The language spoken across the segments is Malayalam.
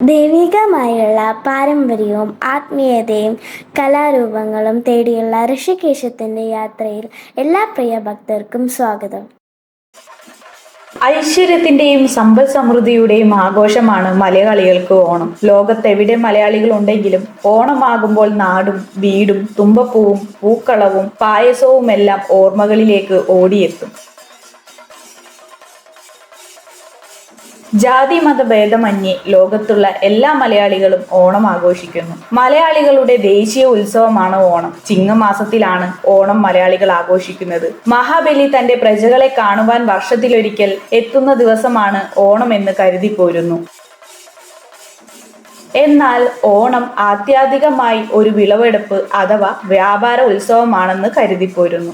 വർഷങ്ങളായുള്ള പാരമ്പര്യവും ആത്മീയതയും കലാരൂപങ്ങളും തേടിയുള്ള ഋഷികേശത്തിന്റെ യാത്രയിൽ എല്ലാ പ്രിയ ഭക്തർക്കും സ്വാഗതം. ഐശ്വര്യത്തിന്റെയും സമ്പൽ സമൃദ്ധിയുടെയും ആഘോഷമാണ് മലയാളികൾക്ക് ഓണം. ലോകത്തെവിടെ മലയാളികൾ ഉണ്ടെങ്കിലും ഓണമാകുമ്പോൾ നാടും വീടും തുമ്പപ്പൂവും പൂക്കളവും പായസവും എല്ലാം ഓർമ്മകളിലേക്ക് ഓടിയെത്തും. ജാതി മത ഭേദമന്യേ ലോകത്തുള്ള എല്ലാ മലയാളികളും ഓണം ആഘോഷിക്കുന്നു. മലയാളികളുടെ ദേശീയ ഉത്സവമാണ് ഓണം. ചിങ്ങമാസത്തിലാണ് ഓണം മലയാളികൾ ആഘോഷിക്കുന്നത്. മഹാബലി തന്റെ പ്രജകളെ കാണുവാൻ വർഷത്തിലൊരിക്കൽ എത്തുന്ന ദിവസമാണ് ഓണം എന്ന് കരുതി പോരുന്നു എന്നാൽ ഓണം ആത്യാധികമായി ഒരു വിളവെടുപ്പ് അഥവാ വ്യാപാര ഉത്സവമാണെന്ന് കരുതിപ്പോരുന്നു.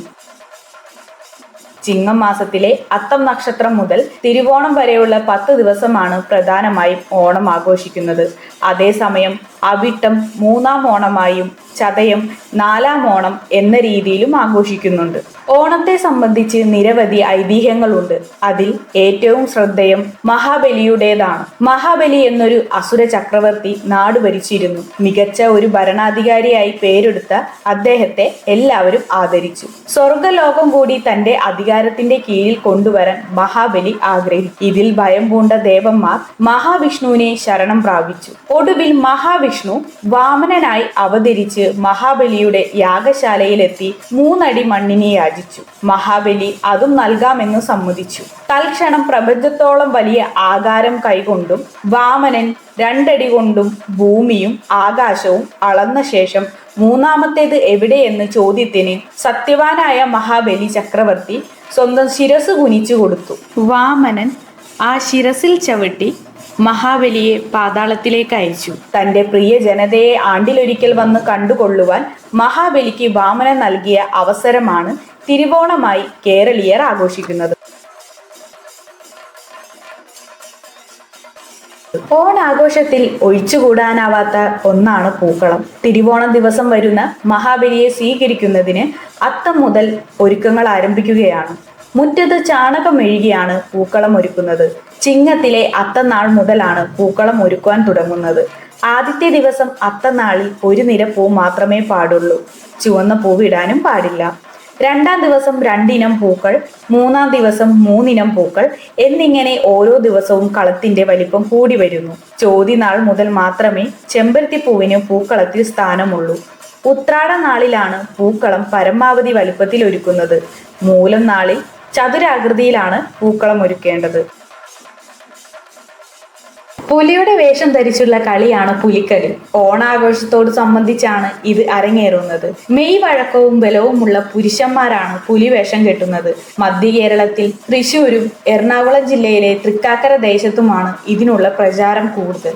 ചിങ്ങം മാസത്തിലെ അത്തം നക്ഷത്രം മുതൽ തിരുവോണം വരെയുള്ള പത്ത് ദിവസമാണ് പ്രധാനമായും ഓണം ആഘോഷിക്കുന്നത്. അതേസമയം അവിട്ടം മൂന്നാം ഓണമായും ചതയം നാലാം ഓണം എന്ന രീതിയിലും ആഘോഷിക്കുന്നുണ്ട്. ഓണത്തെ സംബന്ധിച്ച് നിരവധി ഐതിഹ്യങ്ങളുണ്ട്. അതിൽ ഏറ്റവും ശ്രദ്ധേയം മഹാബലിയുടേതാണ്. മഹാബലി എന്നൊരു അസുര ചക്രവർത്തി നാട് ഭരിച്ചിരുന്നു. മികച്ച ഒരു ഭരണാധികാരിയായി പേരെടുത്ത അദ്ദേഹത്തെ എല്ലാവരും ആദരിച്ചു. സ്വർഗലോകം കൂടി തന്റെ അധികാരത്തിന്റെ കീഴിൽ കൊണ്ടുവരാൻ മഹാബലി ആഗ്രഹിച്ചു ഇതിൽ ഭയം പൂണ്ട ദേവന്മാർ മഹാവിഷ്ണുവിനെ ശരണം പ്രാപിച്ചു. ഒടുവിൽ മഹാവിഷ്ണു വാമനനായി അവതരിച്ച് മഹാബലിയുടെ യാഗശാലയിലെത്തി മൂന്നടി മണ്ണിനെ യാചിച്ചു. മഹാബലി അതും നൽകാമെന്ന് സമ്മതിച്ചു. തൽക്ഷണം പ്രപഞ്ചത്തോളം വലിയ ആകാരം കൈകൊണ്ടും വാമനൻ രണ്ടടി കൊണ്ടും ഭൂമിയും ആകാശവും അളന്ന ശേഷം മൂന്നാമത്തേത് എവിടെയെന്ന് ചോദ്യത്തിന് സത്യവാനായ മഹാബലി ചക്രവർത്തി സ്വന്തം ശിരസ് കുനിച്ചു കൊടുത്തു. വാമനൻ ആ ശിരസിൽ ചവിട്ടി മഹാബലിയെ പാതാളത്തിലേക്ക് അയച്ചു. തന്റെ പ്രിയ ജനതയെ ആണ്ടിലൊരിക്കൽ വന്ന് കണ്ടുകൊള്ളുവാൻ മഹാബലിക്ക് വാമനൻ നൽകിയ അവസരമാണ് തിരുവോണമായി കേരളീയർ ആഘോഷിക്കുന്നത്. ഓണാഘോഷത്തിൽ ഒഴിച്ചുകൂടാനാവാത്ത ഒന്നാണ് പൂക്കളം. തിരുവോണം ദിവസം വരുന്ന മഹാബലിയെ സ്വീകരിക്കുന്നതിന് അത്തം മുതൽ ഒരുക്കങ്ങൾ ആരംഭിക്കുകയാണ്. മുറ്റത്ത് ചാണകം മെഴുകിയാണ് പൂക്കളം ഒരുക്കുന്നത്. ചിങ്ങത്തിലെ അത്തനാൾ മുതലാണ് പൂക്കളം ഒരുക്കുവാൻ തുടങ്ങുന്നത്. ആദ്യത്തെ ദിവസം അത്തനാളിൽ ഒരു നിര പൂ മാത്രമേ പാടുള്ളൂ. ചുവന്ന പൂവിടാനും പാടില്ല. രണ്ടാം ദിവസം രണ്ടിനം പൂക്കൾ മൂന്നാം ദിവസം മൂന്നിനം പൂക്കൾ എന്നിങ്ങനെ ഓരോ ദിവസവും കളത്തിന്റെ വലിപ്പം കൂടി വരുന്നു. ചോദ്യനാൾ മുതൽ മാത്രമേ ചെമ്പരത്തി പൂവിന് പൂക്കളത്തിൽ സ്ഥാനമുള്ളൂ. ഉത്രാട നാളിലാണ് പൂക്കളം പരമാവധി വലിപ്പത്തിൽ ഒരുക്കുന്നത്. മൂലം നാളിൽ ചതുരാകൃതിയിലാണ് പൂക്കളം ഒരുക്കേണ്ടത്. പുലിയുടെ വേഷം ധരിച്ചുള്ള കളിയാണ് പുലിക്കളി ഓണാഘോഷത്തോട് സംബന്ധിച്ചാണ് ഇത് അരങ്ങേറുന്നത്. മെയ് വഴക്കവും ബലവുമുള്ള പുരുഷന്മാരാണ് പുലി വേഷം കെട്ടുന്നത്. മധ്യ കേരളത്തിൽ തൃശൂരും എറണാകുളം ജില്ലയിലെ തൃക്കാക്കര ദേശത്തുമാണ് ഇതിനുള്ള പ്രചാരം കൂടുതൽ.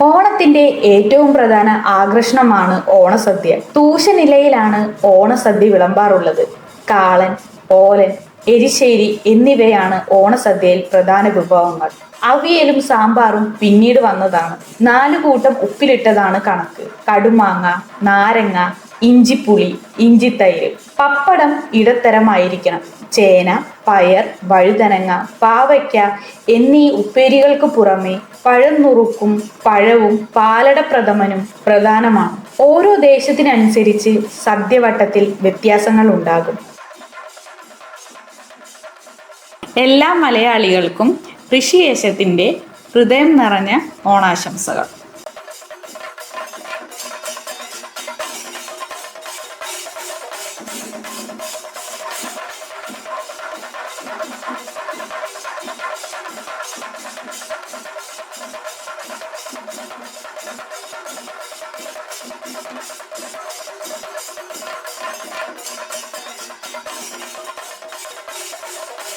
ഓണത്തിന്റെ ഏറ്റവും പ്രധാന ആകർഷണമാണ് ഓണസദ്യ. തൂശനിലയിലാണ് ഓണസദ്യ വിളമ്പാറുള്ളത്. കാളൻ ഓലൻ എരിശ്ശേരി എന്നിവയാണ് ഓണസദ്യയിൽ പ്രധാന വിഭവങ്ങൾ. അവിയലും സാമ്പാറും പിന്നീട് വന്നതാണ്. നാലു കൂട്ടം ഉപ്പിലിട്ടതാണ് കണക്ക്. കടുമാങ്ങ നാരങ്ങ ഇഞ്ചിപ്പുളി ഇഞ്ചിത്തൈര്. പപ്പടം ഇടത്തരമായിരിക്കണം. ചേന പയർ വഴുതനങ്ങ പാവയ്ക്ക എന്നീ ഉപ്പേരികൾക്ക് പുറമെ പഴനുറുക്കും പഴവും പാലടപ്രഥമനും പ്രധാനമാണ്. ഓരോ ദേശത്തിനനുസരിച്ച് സദ്യവട്ടത്തിൽ വ്യത്യാസങ്ങൾ ഉണ്ടാകും. എല്ലാ മലയാളികൾക്കും ഋഷിയേശത്തിന്റെ ഹൃദയം നിറഞ്ഞ ഓണാശംസകൾ.